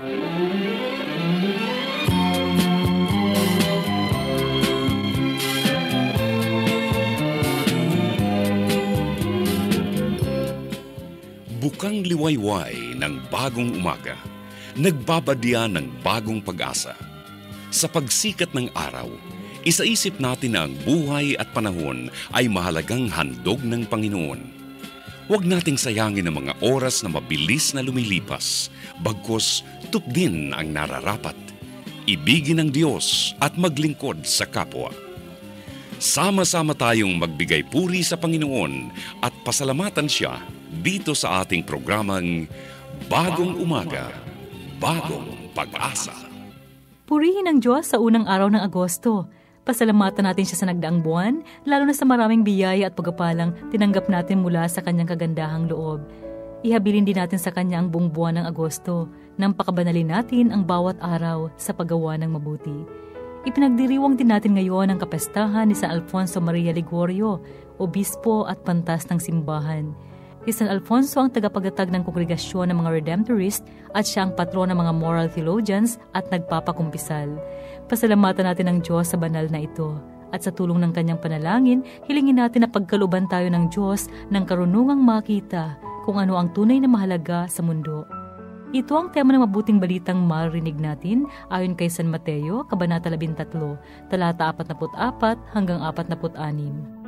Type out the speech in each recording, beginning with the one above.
Bukang liwayway ng bagong umaga, nagbabadya ng bagong pag-asa. Sa pagsikat ng araw, isaisip natin na ang buhay at panahon ay mahalagang handog ng Panginoon. Huwag nating sayangin ang mga oras na mabilis na lumilipas, bagkus tupdin ang nararapat. Ibigin ng Diyos at maglingkod sa kapwa. Sama-sama tayong magbigay puri sa Panginoon at pasalamatan siya dito sa ating programang Bagong Umaga, Bagong Pag-asa. Purihin ang Diyos sa unang araw ng Agosto. Pasalamatan natin siya sa nagdaang buwan, lalo na sa maraming biyaya at pagkapalang tinanggap natin mula sa kanyang kagandahang loob. Ihabilin din natin sa kanya ang buong buwan ng Agosto nang pakabanalin natin ang bawat araw sa paggawa ng mabuti. Ipinagdiriwang din natin ngayon ang kapestahan ni San Alfonso Maria Ligorio, obispo at pantas ng simbahan. Si San Alfonso ang tagapagatag ng kongregasyon ng mga Redemptorist at siya ang patron ng mga moral theologians at nagpapakumpisal. Pasalamatan natin ang Diyos sa banal na ito. At sa tulong ng kanyang panalangin, hilingin natin na pagkaluban tayo ng Diyos ng karunungang makita kung ano ang tunay na mahalaga sa mundo. Ito ang tema ng mabuting balitang marinig natin ayon kay San Mateo, Kabanata 13, talata 44 hanggang 46.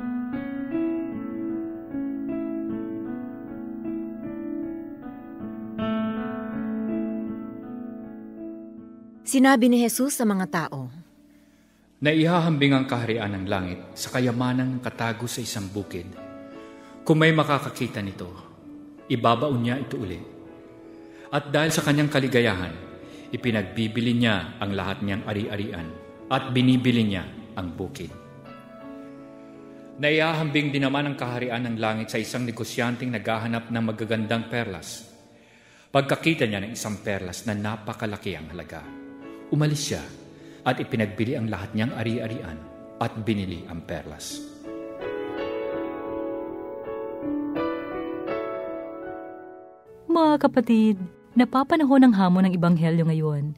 Sinabi ni Jesus sa mga tao, Naihahambing ang kaharian ng langit sa kayamanan ng katago sa isang bukid. Kung may makakakita nito, ibabaon niya ito uli. At dahil sa kanyang kaligayahan, ipinagbibili niya ang lahat niyang ari-arian at binibili niya ang bukid. Naihahambing din naman ang kaharian ng langit sa isang negosyanteng naghahanap ng magagandang perlas. Pagkakita niya ng isang perlas na napakalaki ang halaga Umalis siya at ipinagbili ang lahat niyang ari-arian at binili ang perlas. Mga kapatid, napapanahon ng hamon ng Ibanghelyo ngayon.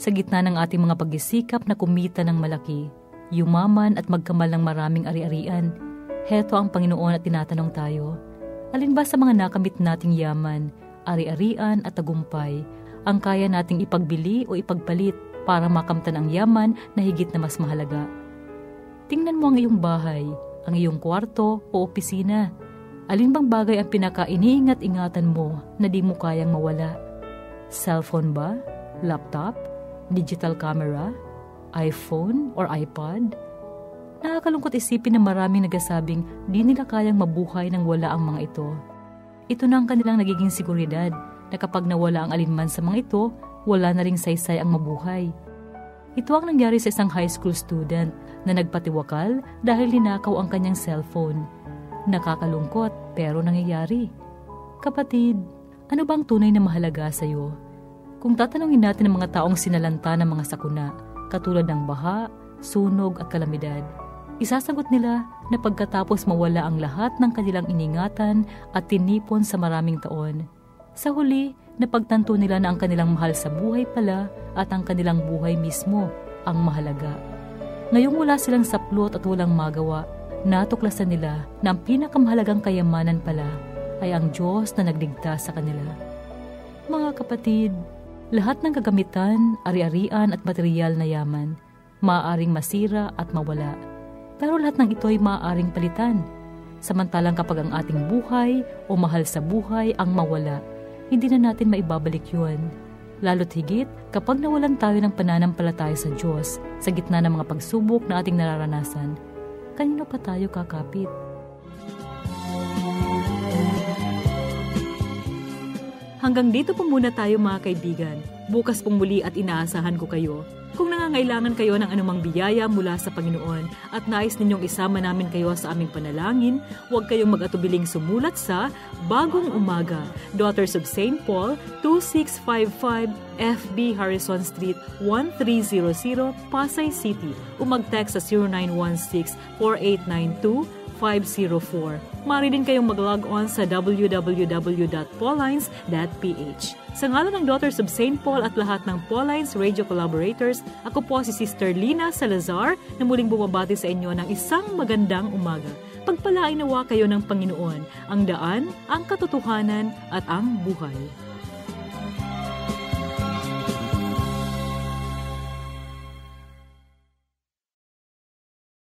Sa gitna ng ating mga pagsisikap na kumita ng malaki, yumaman at magkamal ng maraming ari-arian, heto ang Panginoon at tinatanong tayo, alin ba sa mga nakamit nating yaman, ari-arian at tagumpay, ang kaya nating ipagbili o ipagpalit para makamtan ang yaman na higit na mas mahalaga. Tingnan mo ang iyong bahay, ang iyong kwarto o opisina. Alin bang bagay ang pinaka-iniingat-ingatan mo na di mo kayang mawala? Cellphone ba? Laptop? Digital camera? iPhone or iPod? Nakakalungkot isipin na maraming nagsasabing di nila kayang mabuhay nang wala ang mga ito. Ito na ang kanilang nagiging seguridad na kapag nawala ang alinman sa mga ito, wala na ring saysay ang mabuhay. Ito ang nangyari sa isang high school student na nagpatiwakal dahil linakaw ang kanyang cellphone. Nakakalungkot pero nangyayari. Kapatid, ano bang tunay na mahalaga sa iyo? Kung tatanungin natin ang mga taong sinalanta ng mga sakuna, katulad ng baha, sunog at kalamidad, isasagot nila na pagkatapos mawala ang lahat ng kanilang iningatan at tinipon sa maraming taon, sa huli, napagtanto nila na ang kanilang mahal sa buhay pala at ang kanilang buhay mismo ang mahalaga. Ngayong wala silang saplot at walang magawa, natuklasan nila na ang pinakamahalagang kayamanan pala ay ang Diyos na nagligtas sa kanila. Mga kapatid, lahat ng kagamitan, ari-arian at material na yaman, maaaring masira at mawala. Pero lahat ng ito ay maaaring palitan. Samantalang kapag ang ating buhay o mahal sa buhay ang mawala, hindi na natin maibabalik yun. Lalo't higit kapag nawalan tayo ng pananampalataya sa Diyos sa gitna ng mga pagsubok na ating nararanasan, kanino pa tayo kakapit? Hanggang dito po muna tayo mga kaibigan. Bukas pong muli at inaasahan ko kayo kung nangangailangan kayo ng anumang biyaya mula sa Panginoon at nais ninyong isama namin kayo sa aming panalangin, huwag kayong mag-atubiling sumulat sa Bagong Umaga, Daughters of St. Paul, 2655 FB Harrison Street, 1300, Pasay City o mag-text sa 0916 4892 Maaari din kayong mag-log on sa www.paulines.ph. Sa ngalan ng Daughters of St. Paul at lahat ng Paulines Radio Collaborators, ako po si Sister Lina Salazar na muling bumabati sa inyo ng isang magandang umaga. Pagpalain nawa kayo ng Panginoon, ang daan, ang katotohanan at ang buhay.